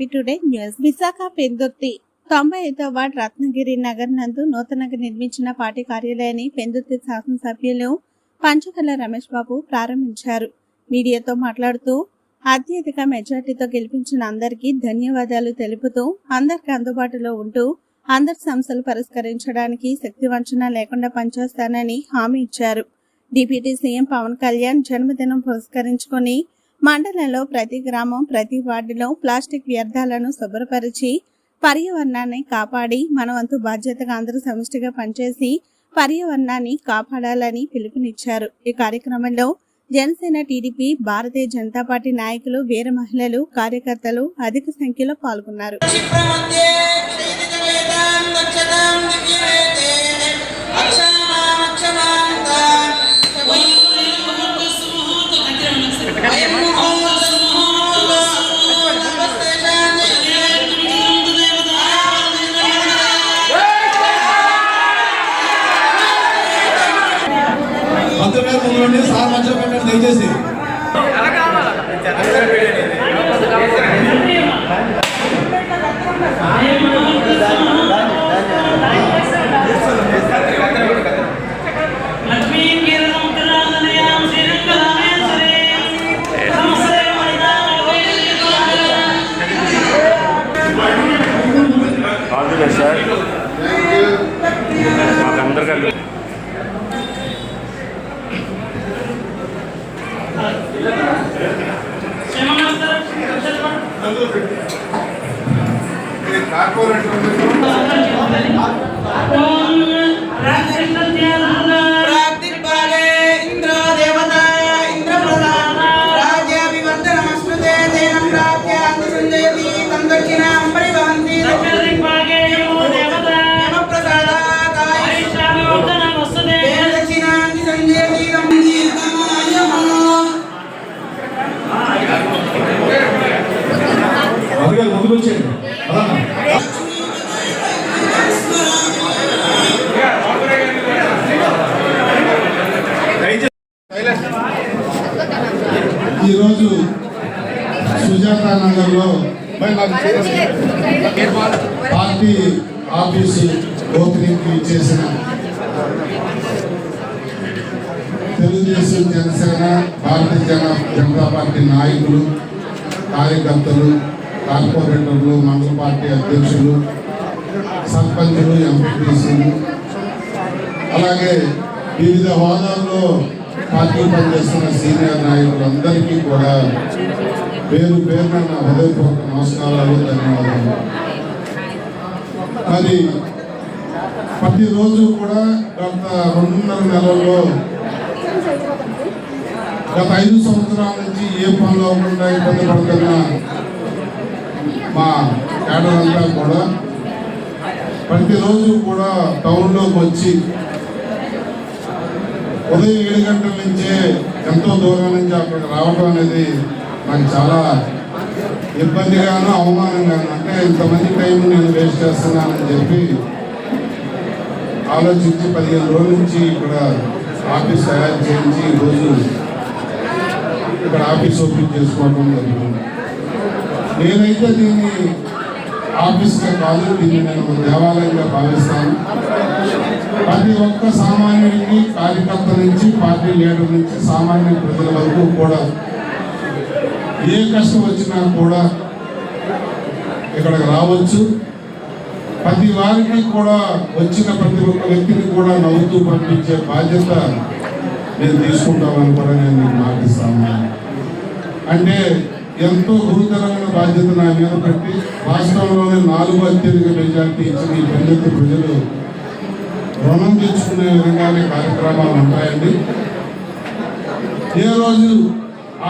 To today news. Visakha Pendurthi తొంభై ఐదో ward Ratnagiri Nagar నందు నూతనంగా నిర్మించిన పార్టీ కార్యాలయాన్ని పెందుర్తి శాసనసభ్యులు పంచకల్ల రమేష్ బాబు ప్రారంభించారు. మీడియాతో మాట్లాడుతూ అత్యధిక మెజార్టీతో గెలిపించిన అందరికీ ధన్యవాదాలు తెలుపుతూ అందరికి అందుబాటులో ఉంటూ అందరి సమస్యలు పరిష్కరించడానికి శక్తి వంచన లేకుండా పనిచేస్తానని హామీ ఇచ్చారు. డిప్యూటీ సీఎం పవన్ కళ్యాణ్ జన్మదినం పురస్కరించుకొని మండలంలో ప్రతి గ్రామం ప్రతి వార్డులో ప్లాస్టిక్ వ్యర్థాలను శుభ్రపరిచి పర్యావరణాన్ని కాపాడి మనవంతు బాధ్యతగా అందరూ సమిష్టిగా పనిచేసి పర్యావరణాన్ని కాపాడాలని పిలుపునిచ్చారు. ఈ కార్యక్రమంలో జనసేన టీడీపీ భారతీయ జనతా పార్టీ నాయకులు వీర మహిళలు కార్యకర్తలు అధిక సంఖ్యలో పాల్గొన్నారు. 干啥呀？ఈరోజు సుజాత నగర్లో పార్టీ ఆఫీసు ఓపెనింగ్ చేసిన తెలుగుదేశం జనసేన భారతీయ జన జనతా పార్టీ నాయకులు కార్యకర్తలు కార్పొరేటర్లు మండల పార్టీ అధ్యక్షులు సర్పంచులు ఎంపీటీసీలు అలాగే వివిధ హోదాల్లో పార్టీ పనిచేస్తున్న సీనియర్ నాయకులందరికీ కూడా పేరు పేరున నా హృదయపూర్వక నమస్కారాలు ధన్యవాదాలు. మరి ప్రతిరోజు కూడా గత రెండున్నర నెలల్లో గత ఐదు సంవత్సరాల నుంచి ఏ పనులు అవ్వకుండా ఇబ్బంది పడుతున్న మా కేడర్ అంతా కూడా ప్రతిరోజు కూడా టౌన్లోకి వచ్చి ఉదయం ఏడు గంటల నుంచే ఎంతో దూరం నుంచి అక్కడికి రావడం అనేది నాకు చాలా ఇబ్బందిగాను అవమానంగాను. అంటే ఇంతమంది టైం నేను వేస్ట్ చేస్తున్నానని చెప్పి ఆలోచించి పదిహేను రోజుల నుంచి ఇక్కడ ఆఫీస్ తయారు చేయించి ఈరోజు ఇక్కడ ఆఫీస్ ఓపెన్ చేసుకోవడం జరిగింది. నేనైతే దీన్ని ఆఫీస్గా కాదు దీన్ని నేను దేవాలయంగా భావిస్తాను. ప్రతి ఒక్క సామాన్యుడికి కార్యకర్త నుంచి పార్టీ లీడర్ నుంచి సామాన్య ప్రజల వరకు కూడా ఏ కష్టం వచ్చినా కూడా ఇక్కడికి రావచ్చు. ప్రతి వారికి కూడా వచ్చిన ప్రతి ఒక్క వ్యక్తిని కూడా నవ్వుతూ పంపించే బాధ్యత నేను తీసుకుంటామని కూడా నేను మీకు మాటిస్తాను. అంటే ఎంతో గురుతరమైన బాధ్యత నా మీద పెట్టి రాష్ట్రంలోనే నాలుగు అత్యధిక మెజార్టీ ఇచ్చిన ఈ ప్రజలు రుణం తీర్చుకునే విధంగానే కార్యక్రమాలు ఉంటాయండి. ఏ రోజు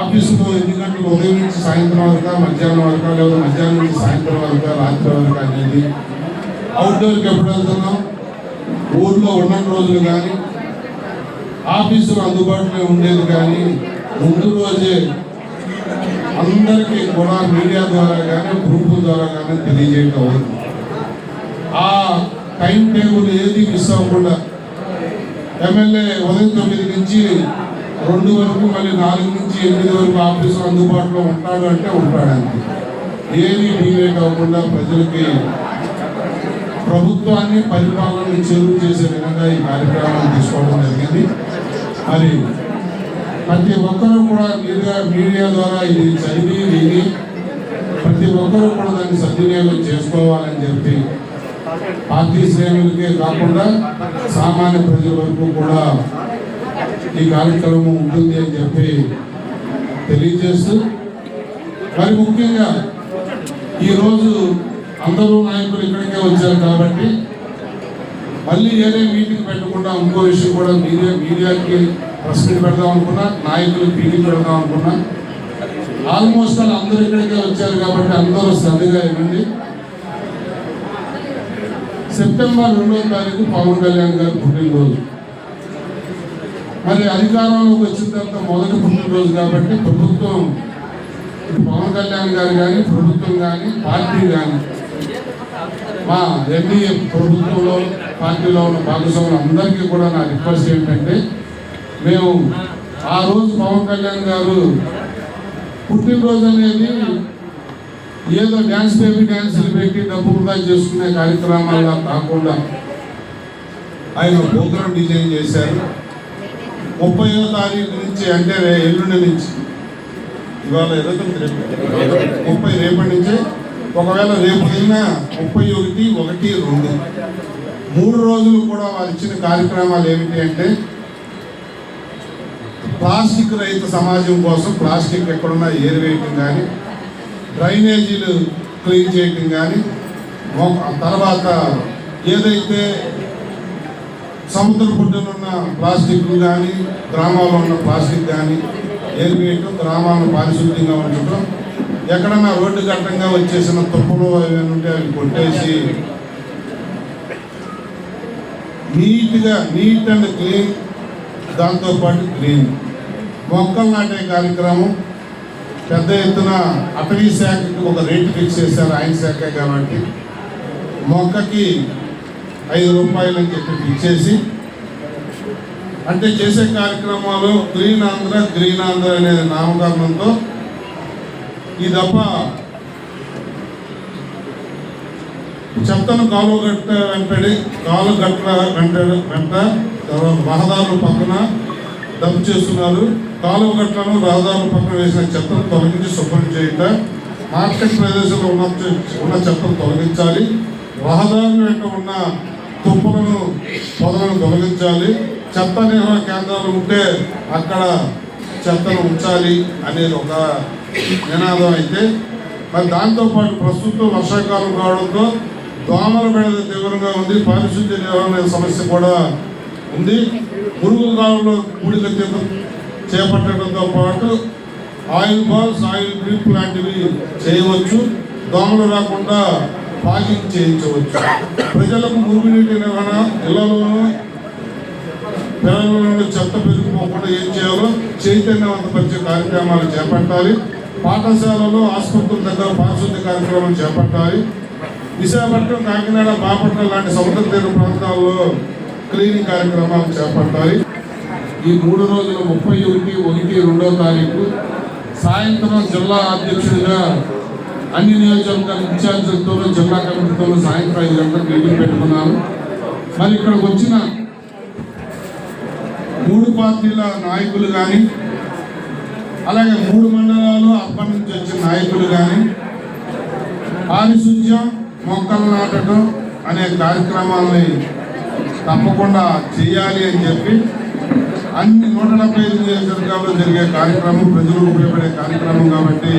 ఆఫీసులో ఎన్ని గంటలు ఉదయం నుంచి సాయంత్రం వరకు మధ్యాహ్నం వరకు లేదా మధ్యాహ్నం నుంచి సాయంత్రం వరకు రాత్రి వరకు అనేది అవుట్డోర్కి ఎప్పుడు వెళ్తున్నాం? ఊర్లో ఉన్న రోజులు కానీ ఆఫీసులో అందుబాటులో ఉండేది కానీ ముందు రోజే అందరికీ కూడా మీడియా ద్వారా కానీ గ్రూపుల ద్వారా కానీ తెలియజేయటం ఆ టైం టేబుల్ ఏది మిస్ అవ్వకుండా ఎమ్మెల్యే ఉదయం తొమ్మిది నుంచి రెండు వరకు మళ్ళీ నాలుగు నుంచి ఎనిమిది వరకు ఆఫీసులో అందుబాటులో ఉంటాడు అంటే ఉంటాడు అంతే. ఏది డివేట్ అవ్వకుండా ప్రజలకి ప్రభుత్వాన్ని పరిపాలనని చేరువ చేసే విధంగా ఈ కార్యక్రమాన్ని తీసుకోవడం జరిగింది. మరి ప్రతి ఒక్కరూ కూడా మీడియా మీడియా ద్వారా ఇది చదివి విని ప్రతి ఒక్కరూ కూడా దాన్ని సద్వినియోగం చేసుకోవాలని చెప్పి పార్టీ శ్రేణులకే కాకుండా సామాన్య ప్రజల వరకు కూడా ఈ కార్యక్రమం ఉంటుంది అని చెప్పి తెలియజేస్తూ మరి ముఖ్యంగా ఈరోజు అందరూ నాయకులు ఇక్కడికే వచ్చారు కాబట్టి మళ్ళీ ఏదే మీటింగ్ పెట్టకుండా ఇంకో విషయం కూడా మీడియా మీడియాకి ప్రశ్నలు పెడదాం అనుకున్నా నాయకులు మీటింగ్ పెడదాం అనుకున్నా. ఆల్మోస్ట్ వాళ్ళు అందరూ ఇక్కడికే వచ్చారు కాబట్టి అందరూ శ్రద్ధగా ఇవ్వండి సెప్టెంబర్ రెండవ తారీఖు పవన్ కళ్యాణ్ గారు పుట్టినరోజు. మరి అధికారంలోకి వచ్చిన తర్వాత మొదటి పుట్టినరోజు కాబట్టి ప్రభుత్వం పవన్ కళ్యాణ్ గారు కానీ ప్రభుత్వం కానీ పార్టీ కానీ మా ఎన్డీఏ ప్రభుత్వంలో పార్టీలో ఉన్న భాగస్వాములు అందరికీ కూడా నా రిక్వెస్ట్ ఏంటంటే మేము ఆ రోజు పవన్ కళ్యాణ్ గారు పుట్టినరోజు అనేది ఏదో డ్యాన్స్ బేబీ డ్యాన్సులు పెట్టి డబ్బు కూడా చేసుకునే కార్యక్రమాల్లో కాకుండా ఆయన ప్రోగ్రామ్ డిజైన్ చేశారు. ముప్పయో తారీఖు నుంచి అంటే ఎల్లుండి నుంచి. ఇవాళ ఇరవై తొమ్మిది ముప్పై రేపటి నుంచి. ఒకవేళ రేపు నిన్న ముప్పై ఒకటి ఒకటి రెండు. మూడు రోజులు కూడా వారు ఇచ్చిన కార్యక్రమాలు ఏమిటి అంటే ప్లాస్టిక్ రహిత సమాజం కోసం ప్లాస్టిక్ ఎక్కడున్నా ఏరివేయటం కానీ డ్రైనేజీలు క్లీన్ చేయటం కానీ తర్వాత ఏదైతే సముద్ర పుట్టున ఉన్న ప్లాస్టిక్ కానీ గ్రామాల్లో ఉన్న ప్లాస్టిక్ కానీ ఏరివేయటం గ్రామాలను పారిశుద్ధ్యంగా ఉంచడం ఎక్కడన్నా రోడ్డు ఘట్టంగా వచ్చేసిన తుప్పలు అవి ఉంటే అవి కొట్టేసి నీట్గా నీట్ అండ్ క్లీన్ దాంతోపాటు క్లీన్. మొక్కలు నాటే కార్యక్రమం పెద్ద ఎత్తున అటవీ శాఖకి ఒక రేటు ఫిక్స్ చేశారు ఆయన శాఖ కాబట్టి మొక్కకి ఐదు రూపాయలు అని చెప్పి ఫిక్స్ చేసి అంటే చేసే కార్యక్రమాలు గ్రీన్ ఆంధ్ర గ్రీన్ ఆంధ్ర అనే నామకరణంతో ఈ దప్ప చెత్తను కాలువ గట్ట వెంటడి కాలు గట్ట వెంట వెంట తర్వాత రహదారుల పక్కన దప్పు చేస్తున్నారు. కాలువ గట్లను రహదారుల పక్కన వేసిన చెత్తను తొలగించి శుభ్రం చేయట మార్కెట్ ప్రదేశంలో ఉన్న ఉన్న చెత్తను తొలగించాలి. రహదారుల వెంట ఉన్న తుప్పులను పొదలను తొలగించాలి. చెత్త నిర్వహణ కేంద్రాలు ఉంటే అక్కడ చెత్తను ఉంచాలి అనేది ఒక నినాదం అయితే. మరి దాంతోపాటు ప్రస్తుతం వర్షాకాలం కావడంతో దోమల బెడద తీవ్రంగా ఉంది. పారిశుద్ధ్య నిర్వహణ సమస్య కూడా ఉంది. మురుగు కాలంలో కూడిక తీవ్ర చేపట్టడంతో పాటు ఆయిల్ బాల్స్ ఆయిల్ డ్రిప్ లాంటివి చేయవచ్చు. దోమలు రాకుండా పాకింగ్ చేయించవచ్చు. ప్రజలకు మురుగునీటి నిర్వహణ ఇళ్ళలోనూ పిల్లల నుండి చెత్త పెరిగిపోకుండా ఏం చేయాలో చైతన్యవంతపరిచే కార్యక్రమాలు చేపట్టాలి. పాఠశాలలో ఆసుపత్రుల దగ్గర పారిశుద్ధ్య కార్యక్రమాలు చేపట్టాలి. విశాఖపట్నం కాకినాడ బాపట్నం లాంటి సముద్ర తీర ప్రాంతాల్లో క్లీనింగ్ కార్యక్రమాలు చేపట్టాలి. ఈ మూడు రోజుల ముప్పై ఒకటి ఒకటి రెండో తారీఖు సాయంత్రం జిల్లా అధ్యక్షుడిగా అన్ని నియోజకవర్గాల ఇన్ఛార్జీలతోనూ జిల్లా కమిటీతోనూ సాయంత్రం ఐదు గంటలకు మీటింగ్ పెట్టుకున్నాను. మరి ఇక్కడికి వచ్చిన మూడు పార్టీల నాయకులు కానీ అలాగే మూడు మండలాలు అప్పటి నుంచి వచ్చిన నాయకులు కానీ పారిశుద్ధ్యం మొక్కలు నాటడం అనే కార్యక్రమాలని తప్పకుండా చేయాలి అని చెప్పి అన్ని నూట డెబ్బై ఐదు నియోజకవర్గాల్లో జరిగే కార్యక్రమం ప్రజలకు ఉపయోగపడే కార్యక్రమం కాబట్టి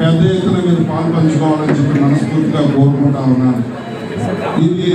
పెద్ద ఎత్తున మీరు పాల్పంచుకోవాలని చెప్పి మనస్ఫూర్తిగా కోరుకుంటా ఉన్నాను. ఇది